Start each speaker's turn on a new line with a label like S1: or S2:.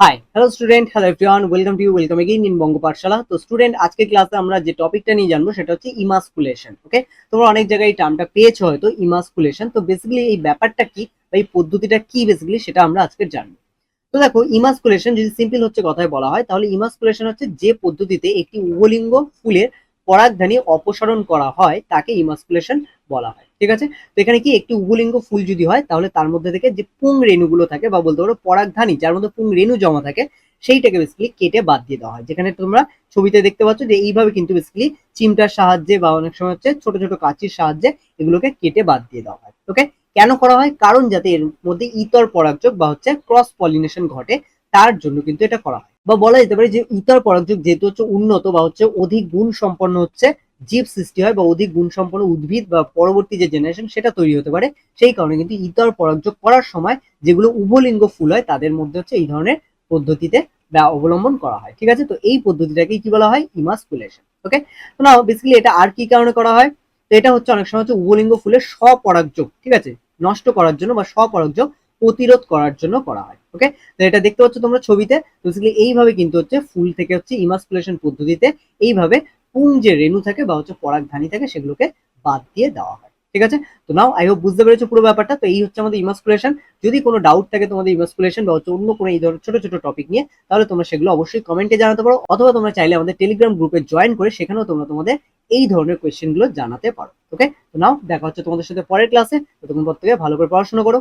S1: Hi hello student hello everyone welcome to you welcome again in Banga Pathshala তো student আজকে ক্লাসে আমরা যে টপিকটা নিয়ে জানব সেটা হচ্ছে ইমাসকুলেশন ওকে তোমরা অনেক জায়গায় এই টার্মটা পেয়েছ হয়তো ইমাসকুলেশন তো বেসিক্যালি এই ব্যাপারটা কি বা এই পদ্ধতিটা কি বেসিক্যালি সেটা আমরা আজকে জানব। তো দেখো ইমাসকুলেশন যদি সিম্পল হচ্ছে কথায় বলা হয়, তাহলে ইমাসকুলেশন হচ্ছে যে পদ্ধতিতে একটি উভলিঙ্গ ফুলের পরাগধানী অপসারণ করা হয়, তাকে ইমাসকুলেশন বলা হয়। ঠিক আছে? তো এখানে কি একটি উভলিঙ্গ ফুল যদি হয়, তাহলে তার মধ্যে থেকে যে পুং রেণুগুলো থাকে বা বলতে পারো পরাগধানী, যার মধ্যে পুং রেণু জমা থাকে, সেইটাকে বেসিক্যালি কেটে বাদ দিয়ে দেওয়া হয়। যেখানে তোমরা ছবিতে দেখতে পাচ্ছ যে এইভাবে কিন্তু বেসিক্যালি চিমটার সাহায্যে বা অনেক সময় হচ্ছে ছোট ছোট কাঁচির সাহায্যে এগুলোকে কেটে বাদ দিয়ে দেওয়া হয়। ওকে কেন করা হয়? কারণ যাতে এর মধ্যে ইতর পরাগযোগ বা হচ্ছে ক্রস পলিনেশন ঘটে, তার জন্য কিন্তু এটা করা হয়। বা বলা যেতে পারে যে ইতর পরাগযোগ যেহেতু হচ্ছে উন্নত বা হচ্ছে অধিক গুণ সম্পন্ন হচ্ছে জীব সৃষ্টি হয় বা অধিক গুণ সম্পন্ন উদ্ভিদ বা পরবর্তী যে জেনারেশন সেটা তৈরি হতে পারে, সেই কারণে কিন্তু ইতর পরাগযোগ করার সময় যেগুলো উভলিঙ্গ ফুল হয় তাদের মধ্যে হচ্ছে এই ধরনের পদ্ধতিতে অবলম্বন করা হয়। ঠিক আছে? তো এই পদ্ধতিটাকে কি বলা হয়? ইমাসকুলেশন ওকে তো না বেসিক্যালি এটা আর কি কারণে করা হয়? তো এটা হচ্ছে অনেক সময় হচ্ছে উভলিঙ্গ ফুলের স্বপরাগযোগ, ঠিক আছে? নষ্ট করার জন্য বা স্বপরাগযোগ প্রতিরোধ করার জন্য করা হয় ওকে তো এটা দেখতে পাচ্ছ তোমরা ছবিতে বেসিক্যালি এইভাবে কিন্তু হচ্ছে ফুল থেকে হচ্ছে ইমাসকুলেশন পদ্ধতিতে এইভাবে পুং যে রেণু থাকে বা হচ্ছে পরাগধানী থাকে সেগুলোকে বাদ দিয়ে দেওয়া হয়, ঠিক আছে? তো নাও আই হোপ বুঝতে পেরেছ পুরো ব্যাপারটা, তো এই হচ্ছে আমাদের ইমাসকুলেশন যদি কোনো ডাউট থাকে তোমাদের ইমাসকুলেশন বা হচ্ছে অন্য কোনো এই ধরনের ছোট ছোট টপিক নিয়ে, তাহলে তোমরা সেগুলো অবশ্যই কমেন্টে জানাতে পারো, অথবা তোমরা চাইলে আমাদের টেলিগ্রাম গ্রুপে জয়েন করে সেখানেও তোমরা তোমাদের এই ধরনের কোয়েশ্চেনগুলো জানাতে পারো ওকে তো নাও দেখা হচ্ছে তোমাদের সাথে পরের ক্লাসে ততক্ষণ পর থেকে ভালো করে পড়াশোনা করো।